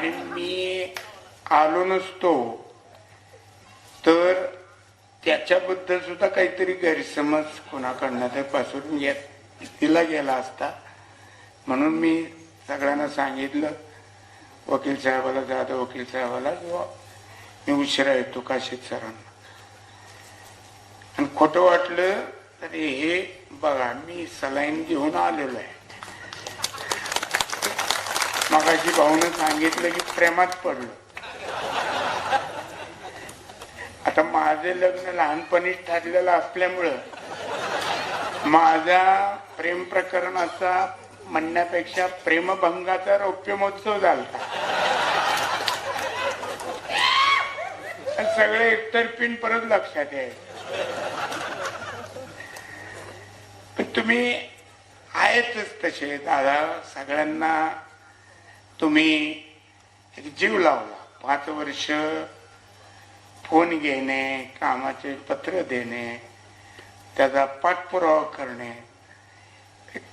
आणि मी आलो नसतो तर त्याच्याबद्दल सुद्धा काहीतरी गैरसमज कोणाकडनं तर पासून येत तिला गेला असता. म्हणून मी सगळ्यांना सांगितलं वकील साहेबाला जाधव वकील साहेबाला किंवा मी उशिरा येतो काशीद सरांना. आणि खोटं वाटलं तर हे बघा मी सलाईन घेऊन आलेलो आहे. मगाशी भाऊनं सांगितलं की प्रेमात पडलो. आता माझे लग्न लहानपणीच ठरलेलं असल्यामुळं माझा प्रेम प्रकरणाचा म्हणण्यापेक्षा प्रेमभंगाचा रौप्य महोत्सव झाला सगळे एकतर्फीन परत लक्षात यायचं. तुम्ही आहेतच तसे दादा. सगळ्यांना तुम्ही एक जीव लावला. पाच वर्ष फोन घेणे कामाचे पत्र देणे त्याचा पाठपुरावा करणे.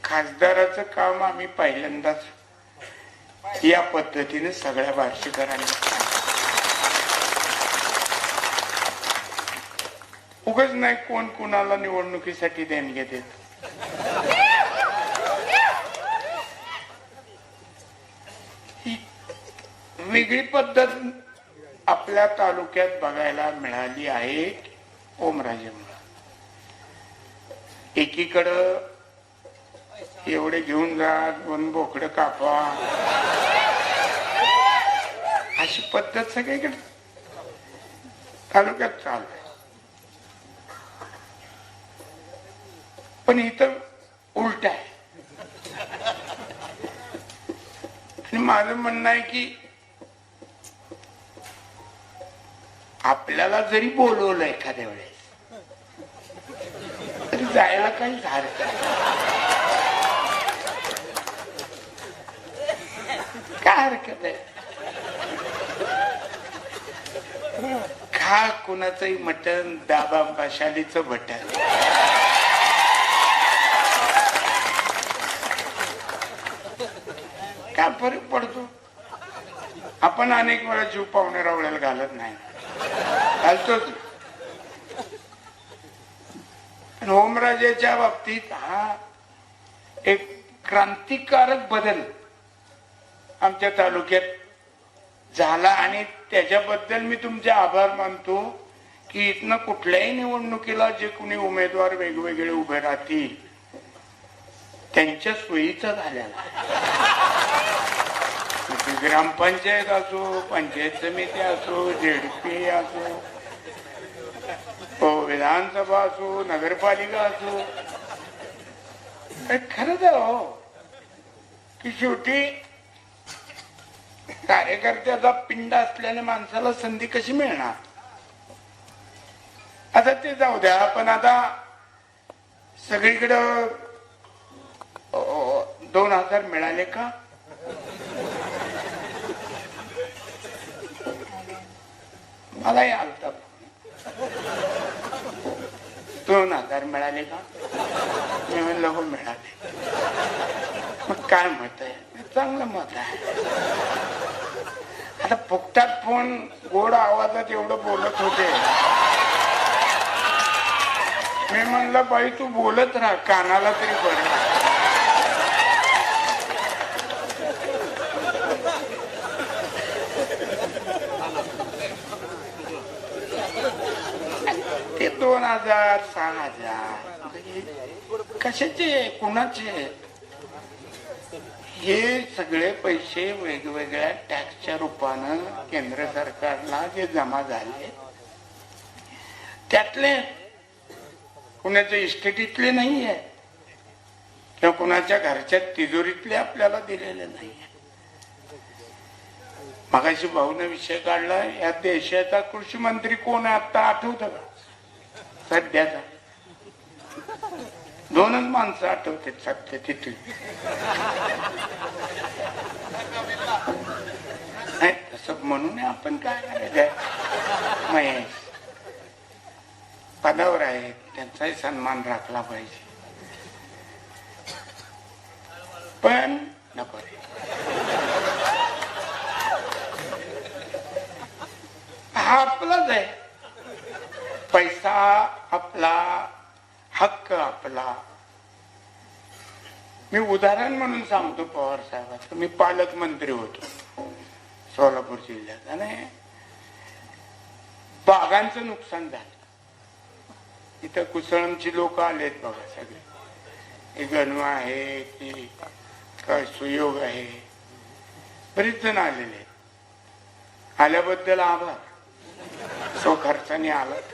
खासदाराचं काम आम्ही पहिल्यांदाच या पद्धतीने सगळ्या बार्शीकरांनी उगच नाही कोण कुणाला निवडणुकीसाठी देणगे देत. वेगळी पद्धत आपल्या तालुक्यात बघायला मिळाली आहे ओमराजेमुळे एकीकडं एवढे घेऊन जा दोन बोकडं कापा. अशी पद्धत सगळीकडे तालुक्यात चालू आहे. पण इथं उलट आहे. आणि माझं म्हणणं आहे की आपल्याला जरी बोलवलं एखाद्या वेळेस तरी जायला काही हरकत नाही. काय हरकत आहे? खा कुणाचंही मटण दाबा पाशालीचं बटन काय फरक पडतो? आपण अनेक वेळा जीव पाहुणे रावळ्याला घालत नाही. घालतोच पण बाबतीत हा एक क्रांतिकारक बदल आमच्या तालुक्यात झाला आणि त्याच्याबद्दल मी तुमचे आभार मानतो की इथनं कुठल्याही निवडणुकीला जे कुणी उमेदवार वेगवेगळे उभे राहतील त्यांच्या सोयीचा झालेला ग्रामपंचायत असो पंचायत समिती असो झेडपी असो हो विधानसभा असो नगरपालिका असो. खरंच हो की शेवटी कार्यकर्त्याचा पिंड असल्याने माणसाला संधी कशी मिळणार? आता ते जाऊ द्या पण आता सगळीकडं दोन हजार मिळाले का? मलाही आलता. दोन हजार मिळाले का? मी म्हणलं हो मिळाले. मग काय मत आहे? चांगलं मत आहे. आता फुकटात फोन गोड आवाजात एवढं बोलत होते? मी म्हणलं बाई तू बोलत राहा. कानाला तरी बरं ते दोन हजार सहा हजार. कशाचे कुणाचे? हे सगळे पैसे वेगवेगळ्या टॅक्सच्या रूपानं केंद्र सरकारला जे जमा झाले त्यातले कुणाच्या इस्टेटीतले नाही आहे किंवा कुणाच्या घरच्या तिजोरीतले आपल्याला दिलेले नाही आहे मगाशी भाऊने विषय काढला या देशाचा कृषी मंत्री कोण आहे? आता आठवतं का? सध्याचा दोनच माणसं आठवते सध्या तिथे. नाही तसं म्हणून आपण काय करायचं महेश पदावर आहे. त्यांचाही सन्मान राखला पाहिजे. पण नको हा आपलाच आहे. पैसा आपला हक्क आपला. मी उदाहरण म्हणून सांगतो पवार साहेबांचं मी पालकमंत्री होतो. सोलापूर जिल्ह्यात. आणि बागांचं नुकसान झालं. इथं कुसळमची लोक आलेत बघा सगळे. हे गणवा आहे की काय सुयोग आहे. बरीच जण आलेले आहेत. आल्याबद्दल आभार. सो खर्चाने आलात.